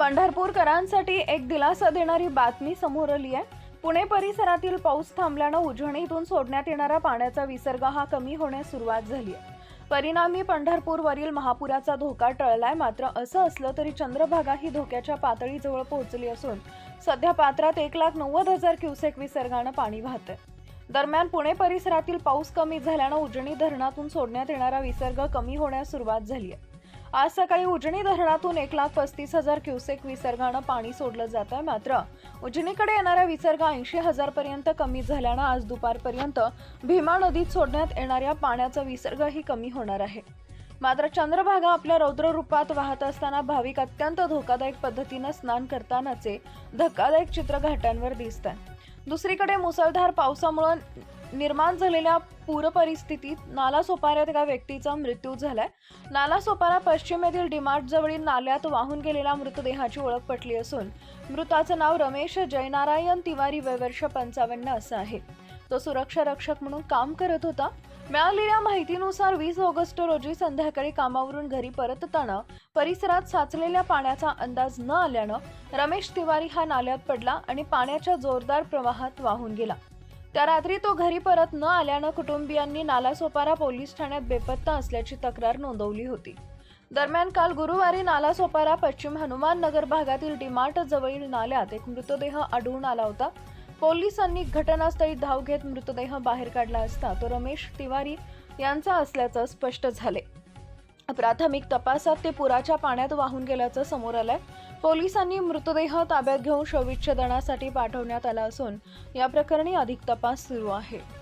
पंढरपूरकरांसाठी एक दिलासा देणारी बातमी समोर आली आहे. पुणे परिसरातील पाऊस थांबल्यानं उजणीतून सोडण्यात येणारा पाण्याचा विसर्ग हा कमी होण्यास सुरुवात झाली आहे. परिणामी पंढरपूरवरील महापुराचा धोका टळलाय मात्र असं असलं तरी चंद्रभागा ही धोक्याच्या पातळीजवळ पोहोचली असून सध्या पात्रात एक लाख नव्वद हजार क्युसेक विसर्गानं पाणी वाहतंय. दरम्यान पुणे परिसरातील पाऊस कमी झाल्यानं उजनी धरणातून सोडण्यात येणारा विसर्ग कमी होण्यास सुरुवात झाली आहे. आज सकाळी उजनी धरणातून एक लाख पस्तीस हजार क्युसेक विसर्गानं पाणी सोडलं जात आहे मात्र उजनीकडे येणारा विसर्ग ऐंशी हजारपर्यंत कमी झाल्यानं आज दुपारपर्यंत भीमा नदीत सोडण्यात येणाऱ्या पाण्याचा विसर्गही कमी होणार आहे. मात्र चंद्रभागा आपल्या रौद्र रूपात वाहत असताना भाविक अत्यंत धोकादायक पद्धतीनं स्नान करतानाचे धक्कादायक चित्र घाटांवर दिसत आहे दुसरीकडे मुसळधार पावसामुळे निर्माण झालेल्या पूरपरिस्थितीत नालासोपाऱ्यात एका व्यक्तीचा मृत्यू झालाय. नालासोपारा पश्चिमेतील डिमार्ट जवळील नाल्यात वाहून गेलेल्या मृतदेहाची ओळख पटली असून मृताचं नाव रमेश जयनारायण तिवारी वय वर्ष पंचावन्न असं आहे. तो सुरक्षा रक्षक म्हणून काम करत होता. मिळालेल्या माहितीनुसार वीस ऑगस्ट रोजी संध्याकाळी कामावरून घरी परतताना परिसरात साचलेल्या पाण्याचा अंदाज न आल्यानं रमेश तिवारी हा नाल्यात पडला आणि पाण्याच्या जोरदार प्रवाहात वाहून गेला. त्या रात्री तो घरी परत न आल्यानं कुटुंबियांनी नालासोपारा पोलीस ठाण्यात बेपत्ता असल्याची तक्रार नोंदवली होती. दरम्यान काल गुरुवारी नालासोपारा पश्चिम हनुमान नगर भागातील डिमार्ट जवळील नाल्यात एक मृतदेह आढळून आला होता. पोलिसांनी घटनास्थळी धाव घेत मृतदेह बाहेर काढला असता तो रमेश तिवारी यांचा असल्याचं स्पष्ट झाले. प्राथमिक तपासात ते पुराच्या पाण्यात वाहून गेल्याचं समोर आलंय. पोलिसांनी मृतदेह ताब्यात घेऊन शवविच्छेदनासाठी पाठवण्यात आला असून या प्रकरणी अधिक तपास सुरू आहे.